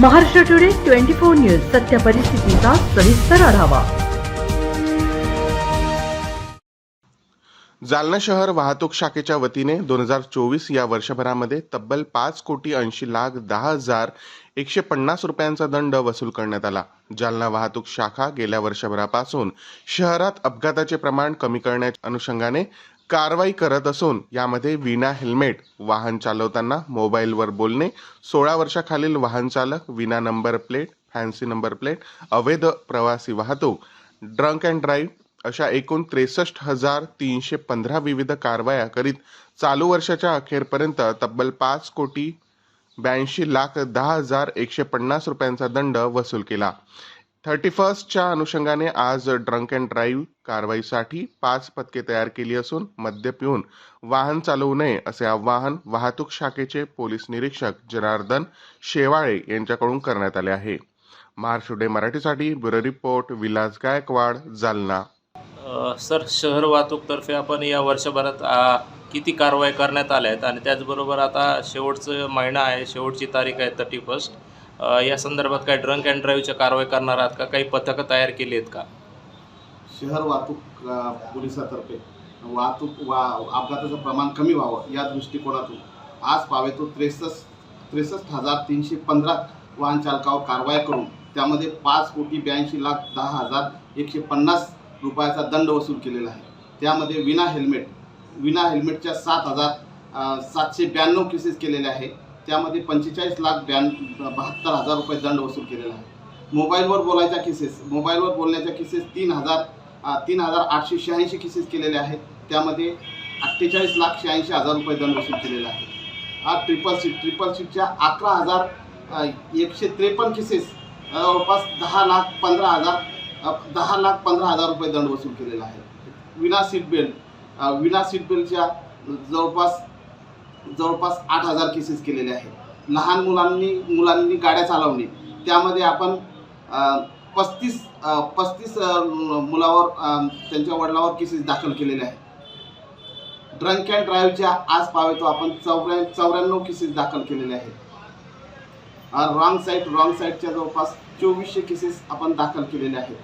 Maharashtra today twenty four news सत्य परिस्थितीचा सविस्तर आढावा. जालना शहर वाहतूक शाखेच्या वतीने दोन हजार चोवीस या वर्षभरामध्ये तब्बल पाच कोटी ऐंशी लाख दहा हजार एकशे पन्नास रुपयांचा दंड वसूल करण्यात आला. जालना वाहतूक शाखा गेल्या वर्षभरापासून शहरात अपघाताचे प्रमाण कमी करण्याच्या अनुषंगाने कारवाई करत असून यामध्ये विना हेल्मेट वाहन चालवताना मोबाईलवर बोलणे सोळा वर्षाखालील वाहन चालक विना number plate fancy number plate अवैध प्रवासी वाहतूक ड्रंक अँड ड्राईव्ह अशा एकूण त्रेसष्ट हजार तीनशे पंधरा विविध कारवाया करीत चालू वर्षाच्या अखेरपर्यंत तब्बल पाच कोटी ब्याऐंशी लाख दहा हजार एकशे पन्नास रुपयांचा दंड वसूल केला. थर्टी फर्स्टच्या अनुषंगाने आज ड्रंक अँड ड्राईव्ह कारवाईसाठी पाच पथके तयार केली असून मद्य पिऊन वाहन चालवू नये असे आवाहन वाहतूक शाखेचे पोलीस निरीक्षक जनार्दन शेवाळे यांच्याकडून करण्यात आले आहे. महाराष्ट्र डे मराठीसाठी bureau report Vilas Gaikwad Jalna. Sir शहर वाहतूकतर्फे आपण या वर्षभरात किती कारवाई करण्यात आल्या आहेत? आणि त्याचबरोबर आता शेवटचं महिना आहे शेवटची तारीख आहे थर्टी फर्स्ट या संदर्भात काय ड्रंक अँड ड्राईव्हच्या कारवाई करणार आहात का? काही पथकं तयार केली आहेत का? शहर वाहतूक पोलिसातर्फे वाहतूक वा अपघाताचं प्रमाण कमी व्हावं या दृष्टिकोनातून आज पावेतो त्रेसष्ट त्रेसष्ट हजार तीनशे पंधरा वाहन चालकावर कारवाई करून त्यामध्ये पाच कोटी ब्याऐंशी लाख दहा हजार एकशे पन्नास रुपयाचा दंड वसूल केलेला आहे. त्यामध्ये विना हेल्मेट विना हेल्मेटच्या सात हजार सातशे ब्याण्णव केसेस केलेले आहे. त्यामध्ये पंचेचाळीस लाख ब्याण् बहात्तर हजार रुपये दंड वसूल केलेला आहे. मोबाईलवर बोलायच्या केसेस मोबाईलवर बोलण्याच्या केसेस तीन हजार तीन हजार आठशे शहाऐंशी केसेस केलेले आहेत. त्यामध्ये अठ्ठेचाळीस लाख शहाऐंशी हजार रुपये दंड वसूल केलेला आहे. हा ट्रिपल सीट ट्रिपल सीटच्या अकरा हजार एकशे त्रेपन्न केसेस जवळपास दहा लाख पंधरा हजार दहा लाख पंधरा हजार रुपये दंड वसूल केलेला आहे. विना सीट बेल्ट विना सीट बेल्टच्या जवळपास जवळपास आठ हजार केसेस केलेले आहेत. लहान मुलांनी मुलांनी गाड्या चालवणे. त्यामध्ये आपण पस्तीस पस्तीस मुलावर त्यांच्या वडिलावर केसेस दाखल केलेले आहेत. ड्रंक अँड ड्राईव्हच्या आज पावेतो आपण चौऱ्या चौऱ्याण्णव केसेस दाखल केलेले आहेत. रॉंग साईड रॉंग साईडच्या जवळपास चोवीसशे केसेस आपण दाखल केलेले आहेत.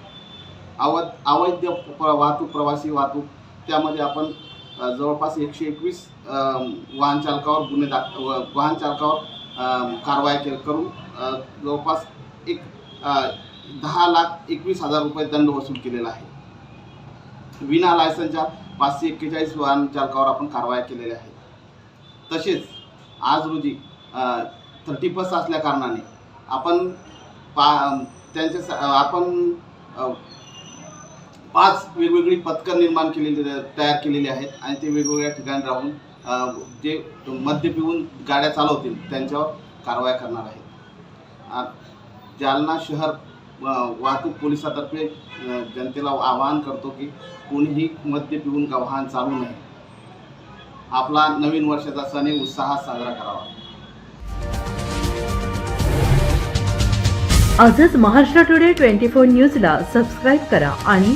अवैध अवैध वाहतूक प्रवासी वाहतूक त्यामध्ये आपण जवळपास एकशे एकवीस वाहन चालकावर गुन्हे दाख व- वाहन चालकावर कारवाया के करून जवळपास एक दहा लाख एकवीस हजार रुपये दंड वसूल केलेला आहे. विना लायसनच्या पाचशे एक्केचाळीस वाहन चालकावर आपण कारवाया केलेल्या आहेत तसेच आज रोजी थर्टी फर्स्ट असल्या कारणाने आपण पा त्यांच्या स- आपण पाच वेगवेगळी पथकं निर्माण केलेली तयार केलेली आहेत आणि ते वेगवेगळ्या ठिकाणी राहून जे मद्य पिऊन गाड्या चालवतील त्यांच्यावर कारवाया करणार आहेत. जालना शहर वाहतूक पोलिसातर्फे जनतेला आवाहन करतो की कोणीही मद्य पिऊन का वाहन चालू नये. आपला नवीन वर्षाचा सण उत्साहात साजरा करावा. आजच महाराष्ट्र टुडे ट्वेंटी फोर न्यूजला सबस्क्राईब करा आणि